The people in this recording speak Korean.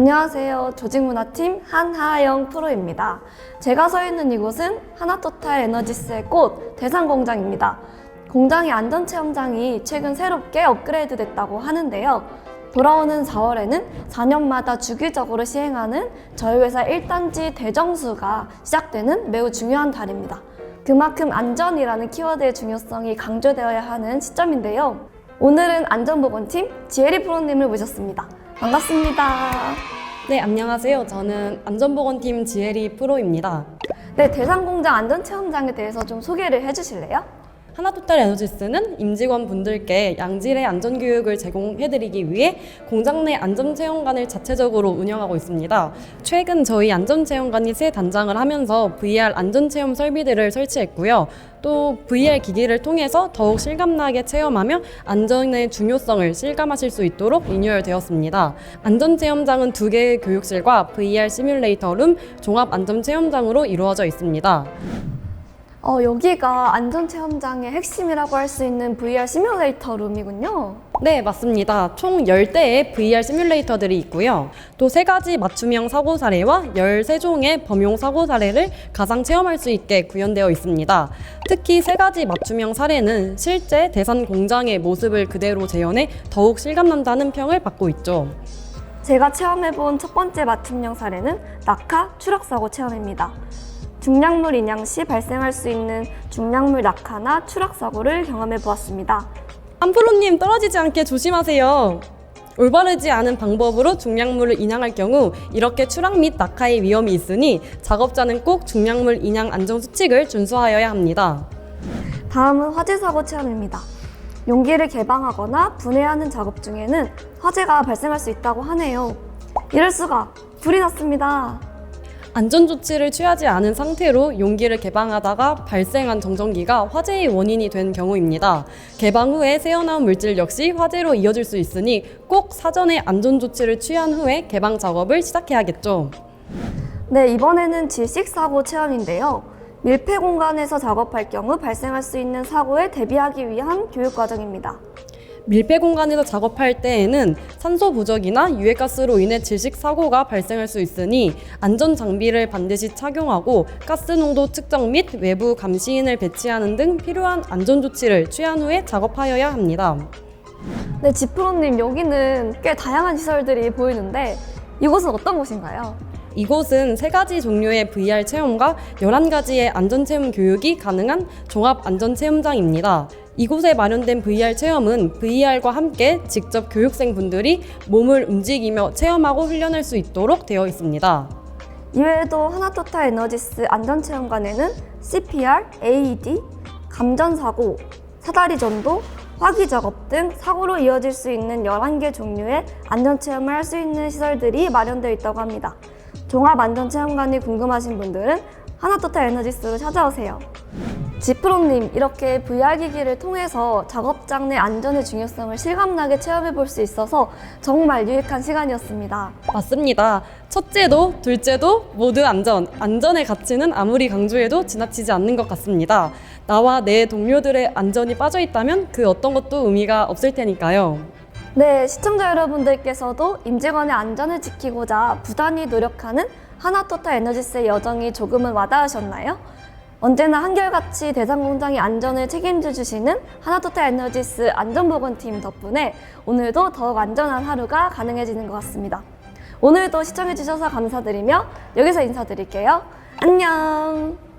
안녕하세요. 조직문화팀 한하영 프로입니다. 제가 서 있는 이곳은 하나토탈 에너지스의 꽃 대상 공장입니다. 공장의 안전 체험장이 최근 새롭게 업그레이드 됐다고 하는데요. 돌아오는 4월에는 4년마다 주기적으로 시행하는 저희 회사 1단지 대정수가 시작되는 매우 중요한 달입니다. 그만큼 안전이라는 키워드의 중요성이 강조되어야 하는 시점인데요. 오늘은 안전보건팀 지혜리 프로님을 모셨습니다. 반갑습니다. 네, 안녕하세요. 저는 안전보건팀 지혜리 프로입니다. 네, 대상공장 안전체험장에 대해서 좀 소개를 해주실래요? 하나토탈 에너지스는 임직원 분들께 양질의 안전교육을 제공해드리기 위해 공장 내 안전체험관을 자체적으로 운영하고 있습니다. 최근 저희 안전체험관이 새 단장을 하면서 VR 안전체험 설비들을 설치했고요. 또 VR 기기를 통해서 더욱 실감나게 체험하며 안전의 중요성을 실감하실 수 있도록 리뉴얼되었습니다. 안전체험장은 두 개의 교육실과 VR 시뮬레이터 룸 종합 안전체험장으로 이루어져 있습니다. 어, 여기가 안전체험장의 핵심이라고 할 수 있는 VR 시뮬레이터 룸이군요. 네, 맞습니다. 총 10대의 VR 시뮬레이터들이 있고요. 또세 가지 맞춤형 사고 사례와 13종의 범용 사고 사례를 가상 체험할 수 있게 구현되어 있습니다. 특히 세 가지 맞춤형 사례는 실제 대산 공장의 모습을 그대로 재현해 더욱 실감난다는 평을 받고 있죠. 제가 체험해본 첫 번째 맞춤형 사례는 낙하 추락사고 체험입니다. 중량물 인양 시 발생할 수 있는 중량물 낙하나 추락 사고를 경험해 보았습니다. 한프로님 떨어지지 않게 조심하세요. 올바르지 않은 방법으로 중량물을 인양할 경우 이렇게 추락 및 낙하의 위험이 있으니 작업자는 꼭 중량물 인양 안전 수칙을 준수하여야 합니다. 다음은 화재 사고 체험입니다. 용기를 개방하거나 분해하는 작업 중에는 화재가 발생할 수 있다고 하네요. 이럴 수가 불이 났습니다. 안전 조치를 취하지 않은 상태로 용기를 개방하다가 발생한 정전기가 화재의 원인이 된 경우입니다. 개방 후에 새어나온 물질 역시 화재로 이어질 수 있으니 꼭 사전에 안전 조치를 취한 후에 개방 작업을 시작해야겠죠. 네, 이번에는 질식 사고 체험인데요. 밀폐 공간에서 작업할 경우 발생할 수 있는 사고에 대비하기 위한 교육 과정입니다. 밀폐 공간에서 작업할 때에는 산소 부족이나 유해가스로 인해 질식 사고가 발생할 수 있으니 안전 장비를 반드시 착용하고 가스 농도 측정 및 외부 감시인을 배치하는 등 필요한 안전 조치를 취한 후에 작업하여야 합니다. 네, 지프로님 여기는 꽤 다양한 시설들이 보이는데 이곳은 어떤 곳인가요? 이곳은 세 가지 종류의 VR 체험과 11가지의 안전체험 교육이 가능한 종합 안전체험장입니다. 이곳에 마련된 VR 체험은 VR과 함께 직접 교육생 분들이 몸을 움직이며 체험하고 훈련할 수 있도록 되어 있습니다. 이외에도 하나토탈 에너지스 안전체험관에는 CPR, AED, 감전사고, 사다리 전도, 화기 작업 등 사고로 이어질 수 있는 11개 종류의 안전체험을 할 수 있는 시설들이 마련되어 있다고 합니다. 종합안전체험관이 궁금하신 분들은 하나토탈 에너지스로 찾아오세요. 지프로님, 이렇게 VR 기기를 통해서 작업장 내 안전의 중요성을 실감나게 체험해 볼 수 있어서 정말 유익한 시간이었습니다. 맞습니다. 첫째도 둘째도 모두 안전. 안전의 가치는 아무리 강조해도 지나치지 않는 것 같습니다. 나와 내 동료들의 안전이 빠져 있다면 그 어떤 것도 의미가 없을 테니까요. 네, 시청자 여러분들께서도 임직원의 안전을 지키고자 부단히 노력하는 하나토탈 에너지스의 여정이 조금은 와닿으셨나요? 언제나 한결같이 대상공장의 안전을 책임져 주시는 하나토탈 에너지스 안전보건팀 덕분에 오늘도 더욱 안전한 하루가 가능해지는 것 같습니다. 오늘도 시청해주셔서 감사드리며 여기서 인사드릴게요. 안녕!